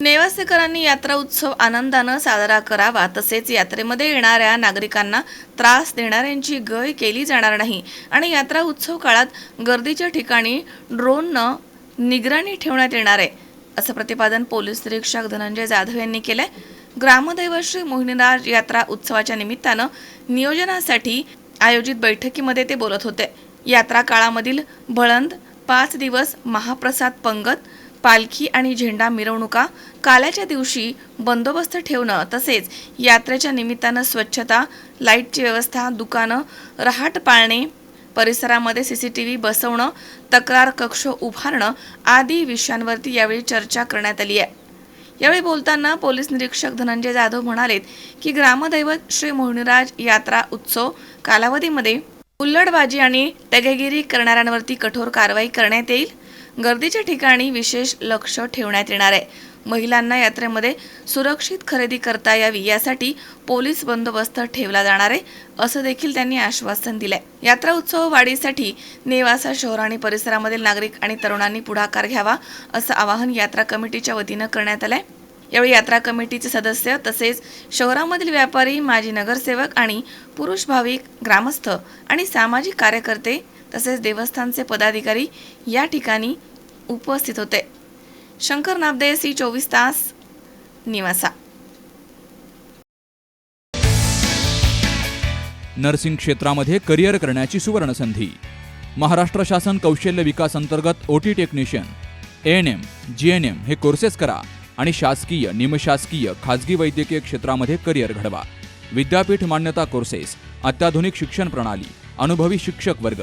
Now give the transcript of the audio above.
नेवासेकरांनी यात्रा उत्सव आनंदानं साजरा करावा तसेच यात्रेमध्ये येणाऱ्या नागरिकांना त्रास देणाऱ्यांची गय केली जाणार नाही. आणि यात्रा उत्सव काळात गर्दीच्या ठिकाणी ड्रोननं निगराणी ठेवण्यात येणार आहे असं प्रतिपादन पोलीस निरीक्षक धनंजय जाधव यांनी केलंय. ग्रामदैवश्री मोहिनीराज यात्रा उत्सवाच्या निमित्तानं नियोजनासाठी आयोजित बैठकीमध्ये ते बोलत होते. यात्रा काळामधील भळंद पाच दिवस महाप्रसाद पंगत पालखी आणि झेंडा मिरवणुका काल्याच्या दिवशी बंदोबस्त ठेवणं तसेच यात्रेच्या निमित्तानं स्वच्छता लाईटची व्यवस्था दुकानं रहाट पाळणे परिसरामध्ये व्ही बसवणं तक्रार कक्ष उभारणं आदी विषयांवरती यावेळी चर्चा करण्यात आली आहे. यावेळी बोलताना पोलीस निरीक्षक धनंजय जाधव म्हणालेत की ग्रामदैवत श्री मोहिनीराज यात्रा उत्सव कालावधीमध्ये उल्लडबाजी आणि टगेगिरी करणाऱ्यांवरती कठोर कारवाई करण्यात येईल. गर्दीच्या ठिकाणी विशेष लक्ष ठेवण्यात येणार आहे. महिलांना यात्रेमध्ये सुरक्षित खरेदी करता यावी यासाठी पोलीस बंदोबस्त ठेवला जाणार आहे असं देखील त्यांनी आश्वासन दिलंय. यात्रा उत्सव वाढीसाठी नेवासा शहर आणि परिसरामधील नागरिक आणि तरुणांनी पुढाकार घ्यावा असं आवाहन यात्रा कमिटीच्या वतीनं करण्यात आलंय. यावेळी यात्रा कमिटीचे सदस्य तसेच शहरामधील व्यापारी माजी नगरसेवक आणि पुरुष भाविक ग्रामस्थ आणि सामाजिक कार्यकर्ते तसेच देवस्थानचे पदाधिकारी या ठिकाणी उपस्थित होते. शंकर नाबदे सी चोवीस तास निवासा. नर्सिंग क्षेत्रामध्ये करिअर करण्याची सुवर्ण संधी महाराष्ट्र शासन कौशल्य विकास अंतर्गत OT technician A N M G N M हे कोर्सेस करा आणि शासकीय निमशासकीय खाजगी वैद्यकीय क्षेत्रामध्ये करिअर घडवा. विद्यापीठ मान्यता कोर्सेस अत्याधुनिक शिक्षण प्रणाली अनुभवी शिक्षक वर्ग